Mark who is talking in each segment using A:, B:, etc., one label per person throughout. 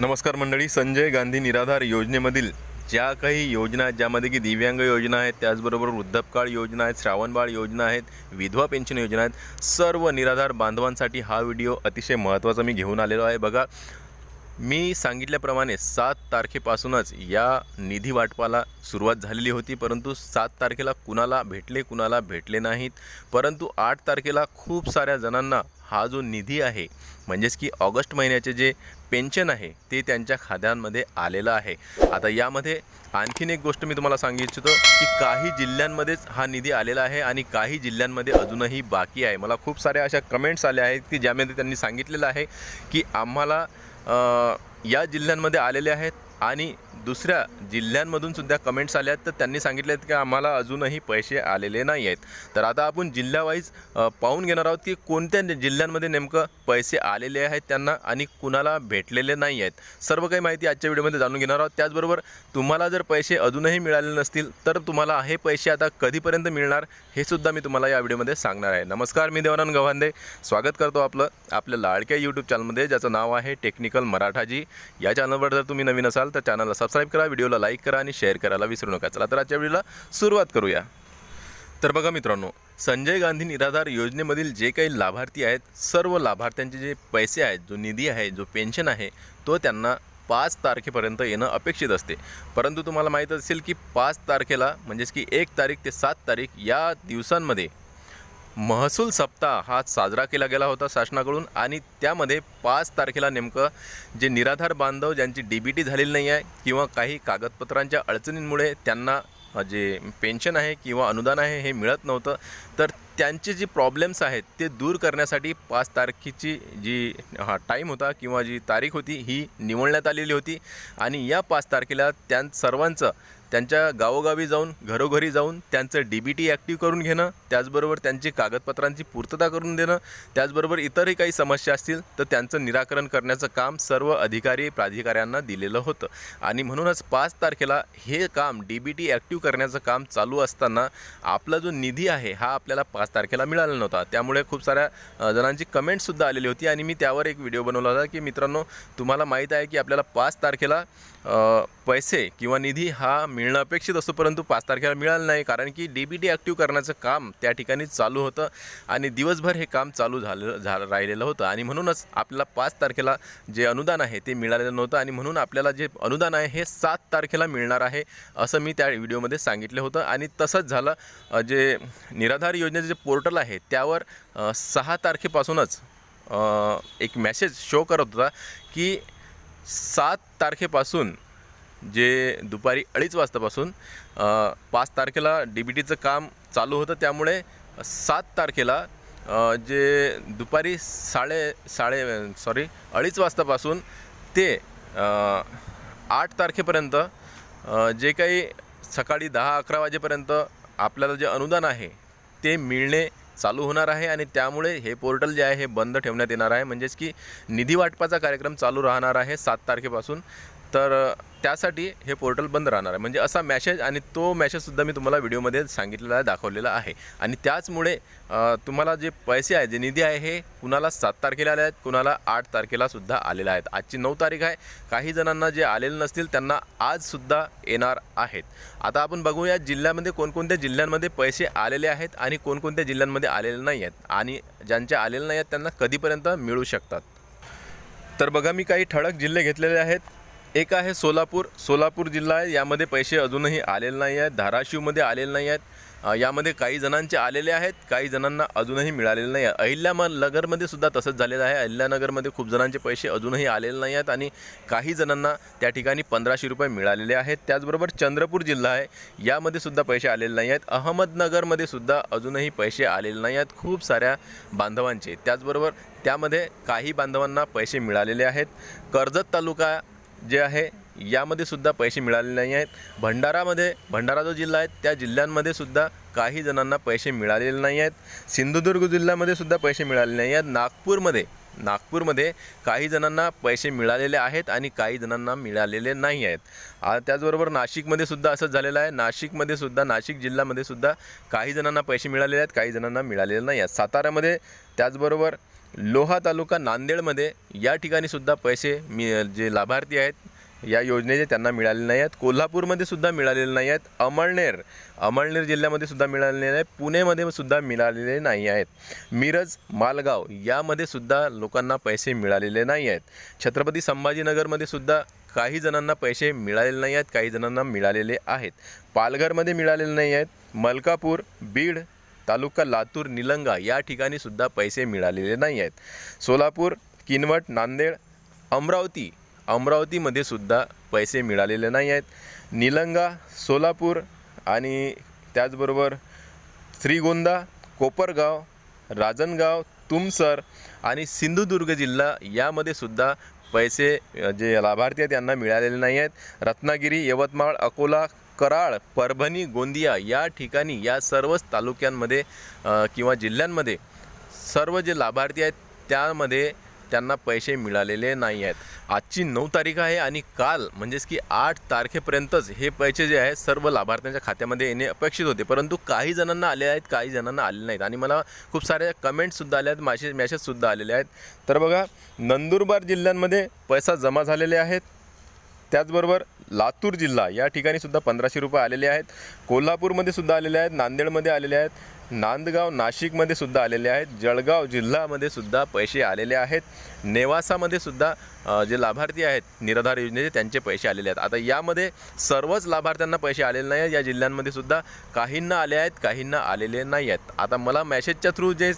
A: नमस्कार मंडळी संजय गांधी निराधार योजनेमधील ज्या काही योजना आहेत ज्यामध्ये की दिव्यांग योजना आहेत त्याचबरोबर वृद्धपकाळ योजना आहेत श्रावणबाळ योजना आहेत विधवा पेन्शन योजना आहेत सर्व निराधार बांधवांसाठी हा व्हिडिओ अतिशय महत्त्वाचा मी घेऊन आलेलो आहे. बघा मी सांगितल्याप्रमाणे सात तारखेपासूनच या निधी वाटपाला सुरुवात झालेली होती परंतु सात तारखेला कुणाला भेटले कुणाला भेटले नाहीत. परंतु आठ तारखेला खूप साऱ्या जणांना हा जो निधी आहे म्हणजेच की ऑगस्ट महिन्याचे जे पेन्शन आहे ते त्यांच्या खात्यांमध्ये आलेलं आहे. आता यामध्ये आणखीन एक गोष्ट मी तुम्हाला सांगू इच्छितो की काही जिल्ह्यांमध्येच हा निधी आलेला आहे आणि काही जिल्ह्यांमध्ये अजूनही बाकी आहे. मला खूप साऱ्या अशा कमेंट्स आल्या आहेत की ज्यामध्ये त्यांनी सांगितलेलं आहे की आम्हाला या जिल्ह्यांमध्ये आलेले आहेत आणि दुसऱ्या जिल्ह्यांमधून सुद्धा कमेंट्स आल्या आहेत. तर त्यांनी सांगितले आहेत की आम्हाला अजूनही पैसे आलेले नाही आहेत. तर आता आपण जिल्ह्यावाईज पाहून घेणार आहोत की कोणत्या जिल्ह्यांमध्ये नेमकं पैसे आलेले आहेत त्यांना आणि कुणाला भेटलेले नाही आहेत. सर्व काही माहिती आजच्या व्हिडिओमध्ये जाणून घेणार आहोत. त्याचबरोबर तुम्हाला जर पैसे अजूनही मिळाले नसतील तर तुम्हाला हे पैसे आता कधीपर्यंत मिळणार हे सुद्धा मी तुम्हाला या व्हिडिओमध्ये सांगणार आहे. नमस्कार मी देवानंद गव्हांदे स्वागत करतो आपलं आपल्या लाडक्या यूट्यूब चॅनलमध्ये ज्याचं नाव आहे टेक्निकल मराठाजी. या चॅनलवर जर तुम्ही नवीन असाल तर चॅनलला सबस्क्राईब करा व्हिडिओला लाईक करा आणि शेअर करायला विसरू नका. चला तर आजच्या व्हिडिओला सुरुवात करूया. तर बघा मित्रांनो संजय गांधी निराधार योजनेमधील जे काही लाभार्थी आहेत सर्व लाभार्थ्यांचे जे पैसे आहेत जो निधी आहे जो पेन्शन आहे तो त्यांना पाच तारखेपर्यंत येणं अपेक्षित असते. परंतु तुम्हाला माहीत असेल की पाच तारखेला म्हणजेच की एक तारीख ते सात तारीख या दिवसांमध्ये महसूल सप्ताह हा साजरा केला गेला होता शासनाकडून आणि त्यामध्ये पाच तारखेला नेमकं जे निराधार बांधव ज्यांची डी बी टी झालेली नाही आहे किंवा काही कागदपत्रांच्या अडचणींमुळे त्यांना जे पेन्शन आहे किंवा अनुदान आहे हे मिळत नव्हतं तर त्यांचे जे प्रॉब्लेम्स आहेत ते दूर करण्यासाठी पाच तारखेची जी हा टाईम होता किंवा जी तारीख होती ही निवडण्यात आलेली होती. आणि या पाच तारखेला त्या सर्वांचं त्यांच्या गावोगावी जाऊन घरोघरी जाऊन त्यांचं डी बी टी ॲक्टिव्ह करून घेणं त्याचबरोबर त्यांची कागदपत्रांची पूर्तता करून देणं त्याचबरोबर इतरही काही समस्या असतील तर त्यांचं निराकरण करण्याचं काम सर्व अधिकारी प्राधिकाऱ्यांना दिलेलं होतं. आणि म्हणूनच पाच तारखेला हे काम डी बी टी ॲक्टिव्ह करण्याचं काम चालू असताना आपला जो निधी आहे हा आपल्याला पाच तारखेला मिळाला नव्हता. त्यामुळे खूप साऱ्या जणांची कमेंटसुद्धा आलेली होती आणि मी त्यावर एक व्हिडिओ बनवला होता की मित्रांनो तुम्हाला माहीत आहे की आपल्याला पाच तारखेला पैसे किंवा निधी हा मिळणं अपेक्षित असतो परंतु पाच तारखेला मिळालं नाही कारण की डी बी टी ॲक्टिव्ह करण्याचं काम त्या ठिकाणी चालू होतं आणि दिवसभर हे काम चालू झालं झालं राहिलेलं होतं. आणि म्हणूनच आपल्याला पाच तारखेला जे अनुदान आहे ते मिळालेलं नव्हतं आणि म्हणून आपल्याला जे अनुदान आहे हे सात तारखेला मिळणार आहे असं मी त्या व्हिडिओमध्ये सांगितलं होतं. आणि तसंच झालं जे निराधार योजनेचं जे पोर्टल आहे त्यावर सहा तारखेपासूनच एक मॅसेज शो करत होता की सात तारखेपासून जे दुपारी अडीच वाजतापासून पाच तारखेला डी बी टीचं काम चालू होतं. त्यामुळे सात तारखेला जे दुपारी साडे साडे सॉरी अडीच वाजतापासून ते आठ तारखेपर्यंत जे काही सकाळी दहा अकरा वाजेपर्यंत आपल्याला जे अनुदान आहे ते मिळणे चालू होणार आहे आणि त्यामुळे हे पोर्टल जे आहे हे बंद ठेवण्यात येणार आहे. म्हणजेच की निधी वाटपाचा कार्यक्रम चालू राहणार आहे सात तारखेपासून. तर त्यासाठी हे पोर्टल बंद राहणार आहे. म्हणजे असा मॅसेज आणि तो मॅसेजसुद्धा मी तुम्हाला व्हिडिओमध्ये सांगितलेला आहे दाखवलेला आहे. आणि त्याचमुळे तुम्हाला जे पैसे आहे जे निधी आहे हे कुणाला सात तारखेला आले आहेत कुणाला आठ तारखेलासुद्धा आलेला आहेत. आजची नऊ तारीख आहे. काही जणांना जे आलेले नसतील त्यांना आजसुद्धा येणार आहेत. आता आपण बघूया जिल्ह्यामध्ये कोणकोणत्या जिल्ह्यांमध्ये पैसे आलेले आहेत आणि कोणकोणत्या जिल्ह्यांमध्ये आलेले नाही आहेत. आणि ज्यांचे आलेले नाही आहेत त्यांना कधीपर्यंत मिळू शकतात. तर बघा मी काही ठळक जिल्हे घेतलेले आहेत. एक आहे सोलापूर. सोलापूर जिल्हा आहे. यामध्ये पैसे अजूनही आलेले नाही आहेत. धाराशिवमध्ये आलेले नाही आहेत. यामध्ये काही जणांचे आलेले आहेत. काही जणांना अजूनही मिळालेले नाही आहे अहिल्या म नगरमध्ये सुद्धा तसंच झालेलं आहे. अहिल्यानगरमध्ये खूप जणांचे पैसे अजूनही आलेले नाही आहेत आणि काही जणांना त्या ठिकाणी पंधराशे रुपये मिळालेले आहेत. त्याचबरोबर चंद्रपूर जिल्हा आहे. यामध्ये सुद्धा पैसे आलेले नाही आहेत. अहमदनगरमध्ये सुद्धा अजूनही पैसे आलेले नाही आहेत. खूप साऱ्या बांधवांचे. त्याचबरोबर त्यामध्ये काही बांधवांना पैसे मिळालेले आहेत. कर्जत तालुका जे आहे यामध्ये सुद्धा पैसे मिळाले नाही आहेत. भंडारामध्ये भंडारा जो जिल्हा आहे त्या जिल्ह्यांमध्ये सुद्धा काही जणांना पैसे मिळालेले नाही आहेत. सिंधुदुर्ग जिल्ह्यामध्ये सुद्धा पैसे मिळाले नाही आहेत. नागपूरमध्ये नागपूरमध्ये काही जणांना पैसे मिळालेले आहेत आणि काही जणांना मिळालेले नाही आहेत. त्याचबरोबर नाशिकमध्ये सुद्धा असंच झालेलं आहे. नाशिकमध्ये सुद्धा नाशिक जिल्ह्यामध्ये सुद्धा काही जणांना पैसे मिळालेले आहेत काही जणांना मिळालेले नाही आहेत. साताऱ्यामध्ये त्याचबरोबर लोहा तालुका नांदेडमध्ये या ठिकाणी सुद्धा पैसे मी जे लाभार्थी आहेत या योजनेचे त्यांना मिळालेले नाही आहेत कोल्हापूरमध्ये सुद्धा मिळालेले नाही आहेत अमळनेर अमळनेर जिल्ह्यामध्ये सुद्धा मिळालेले नाही पुणेमध्ये सुद्धा मिळालेले नाही आहेत. मिरज मालगाव यामध्ये सुद्धा लोकांना पैसे मिळालेले नाही आहेत. छत्रपती संभाजीनगरमध्ये सुद्धा काही जणांना पैसे मिळालेले नाही आहेत काही जणांना मिळालेले आहेत. पालघरमध्ये मिळालेले नाही आहेत. मलकापूर बीड तालुका लातूर निलंगा या ठिकाणी सुद्धा पैसे मिळालेले नाही आहेत. सोलापूर किनवट नांदेड अमरावती अमरावतीमध्ये सुद्धा पैसे मिळालेले नाही आहेत. निलंगा सोलापूर आणि त्याचबरोबर श्रीगोंदा कोपरगाव राजनगाव तुमसर आणि सिंधुदुर्ग जिल्हा यामध्ये सुद्धा पैसे जे लाभार्थी आहेत त्यांना मिळालेले नाही आहेत. रत्नागिरी यवतमाळ अकोला कराड परभणी गोंदिया या ठिकाणी या सर्वच तालुक्यांमध्ये किंवा जिल्ह्यांमध्ये सर्व जे लाभार्थी आहेत त्यामध्ये त्यांना पैसे मिळालेले नाही आहेत. आजची नऊ तारीख आहे आणि काल म्हणजेच की आठ तारखेपर्यंतच हे पैसे जे आहेत सर्व लाभार्थ्यांच्या खात्यामध्ये येणे अपेक्षित होते. परंतु काही जणांना आले आहेत काही जणांना आले नाहीत. आणि मला खूप साऱ्या कमेंट्ससुद्धा आले आहेत मॅसेज मॅसेजसुद्धा आलेले आहेत. तर बघा नंदुरबार जिल्ह्यांमध्ये पैसा जमा झालेले आहेत. त्याचबरोबर लातूर जिल्हा या ठिकाणी सुद्धा पंधराशे रुपये आलेले आहेत. कोल्हापूरमध्ये सुद्धा आलेले आहेत नांदेडमध्ये आलेले आहेत नांदगाव नाशिकमध्ये सुद्धा आलेले आहेत जळगाव जिल्ह्यामध्ये सुद्धा पैसे आलेले आहेत. नेवासामध्ये सुद्धा जे लाभार्थी आहेत निराधार योजनेचे त्यांचे पैसे आलेले आहेत. आता यामध्ये सर्वच लाभार्थ्यांना पैसे आलेले नाही आहेत या जिल्ह्यांमध्ये सुद्धा काहींना आले आहेत काहींना आलेले नाही आहेत. आता मला मॅसेजच्या थ्रू जे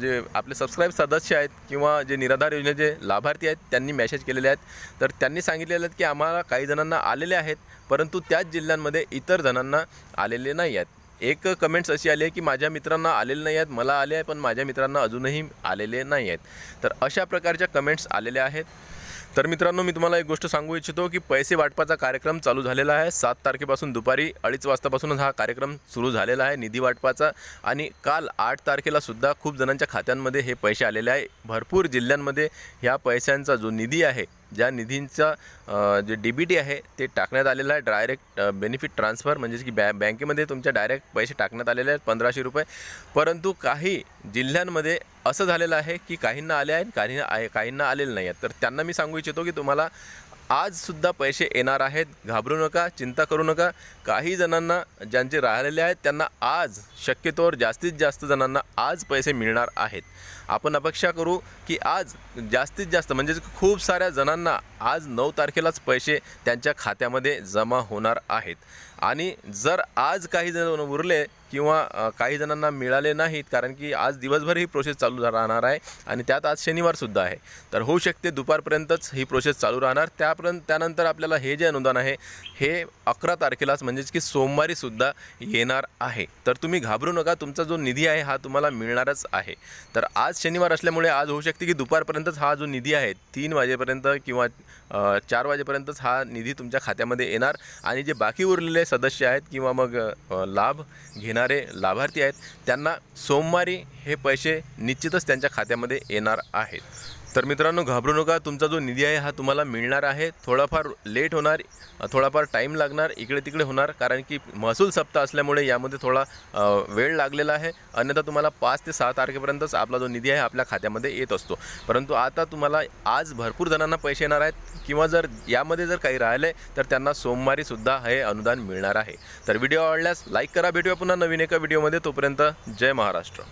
A: जे आपले सबस्क्राईब सदस्य आहेत किंवा जे निराधार योजनेचे लाभार्थी आहेत त्यांनी मॅसेज केलेले आहेत. तर त्यांनी सांगितलेलं आहेत की आम्हाला काही जणांना आलेले आहेत परंतु त्याच जिल्ह्यांमध्ये इतर जणांना आलेले नाही आहेत. एक कमेंट्स अशी आली आहे की माझ्या मित्रांना आलेले नाही आहेत मला आले आहे पण माझ्या मित्रांना अजूनही आलेले नाही आहेत. तर अशा प्रकारच्या कमेंट्स आलेल्या आहेत. तर मित्रांनो मी तुम्हाला एक गोष्ट सांगू इच्छितो की पैसे वाटपाचा कार्यक्रम चालू झालेला आहे. सात तारखेपासून दुपारी अडीच वाजतापासूनच हा कार्यक्रम सुरू झालेला आहे निधी वाटपाचा. आणि काल आठ तारखेला सुद्धा खूप जणांच्या खात्यांमध्ये हे पैसे आलेले आहे. भरपूर जिल्ह्यांमध्ये ह्या पैशांचा जो निधी आहे ज्या निधींचा जे डी बी टी आहे ते टाकण्यात आलेलं आहे. डायरेक्ट बेनिफिट ट्रान्सफर म्हणजेच की बॅ बँकेमध्ये तुमच्या डायरेक्ट पैसे टाकण्यात आलेले आहेत पंधराशे रुपये. परंतु काही जिल्ह्यांमध्ये असं झालेलं आहे की काहींना आले आहेत काही आहे काहींना आलेले नाही आहेत. तर त्यांना मी सांगू इच्छितो की तुम्हाला आजसुद्धा पैसे येणार आहेत. घाबरू नका चिंता करू नका. काही जणांना ज्यांचे राहिलेले आहेत त्यांना आज शक्यतोवर जास्तीत जास्त जणांना आज पैसे मिळणार आहेत. आपण अपेक्षा करू की आज जास्तीत जास्त म्हणजेच खूप साऱ्या जणांना आज नऊ तारखेलाच पैसे त्यांच्या खात्यामध्ये जमा होणार आहेत. आणि जर आज काही जण उरले किंवा काही जणांना मिळाले नाहीत कारण की आज दिवसभर ही प्रोसेस चालू राहणार आहे आणि त्यात आज शनिवारसुद्धा आहे तर होऊ शकते दुपारपर्यंतच ही प्रोसेस चालू राहणार. त्यापर्यंत त्यानंतर आपल्याला हे जे अनुदान आहे हे अकरा तारखेलाच म्हणजेच की सोमवारीसुद्धा येणार आहे. तर तुम्ही घाबरू नका तुमचा जो निधी आहे हा तुम्हाला मिळणारच आहे. तर आज शनिवार असल्यामुळे आज होऊ शकते की दुपारपर्यंतच हा जो निधी आहे तीन वाजेपर्यंत किंवा चार वाजेपर्यंतच हा निधी तुमच्या खात्यामध्ये येणार आणि जे बाकी उरलेले सदस्य आहेत किंवा मग लाभ घेणारे लाभार्थी आहेत त्यांना सोमवारी हे पैसे निश्चितच त्यांच्या खात्यामध्ये येणार आहेत. तर मित्रांनो घाबरू नका. तुमचा जो निधी आहे हा तुम्हाला मिळणार आहे. थोडाफार लेट होणार थोडाफार टाईम लागणार इकडे तिकडे होणार. कारण की महसूल सप्ताह असल्यामुळे यामध्ये थोडा वेळ लागलेला आहे. अन्यथा तुम्हाला पाच ते सहा तारखेपर्यंतच आपला जो निधी आहे आपल्या खात्यामध्ये येत असतो. परंतु आता तुम्हाला आज भरपूर जणांना पैसे येणार आहेत. किंवा जर यामध्ये जर काही राहिले तर त्यांना सोमवारीसुद्धा हे अनुदान मिळणार आहे. तर व्हिडिओ आवडल्यास लाईक करा. भेटूया पुन्हा नवीन एका व्हिडिओमध्ये तोपर्यंत जय महाराष्ट्र.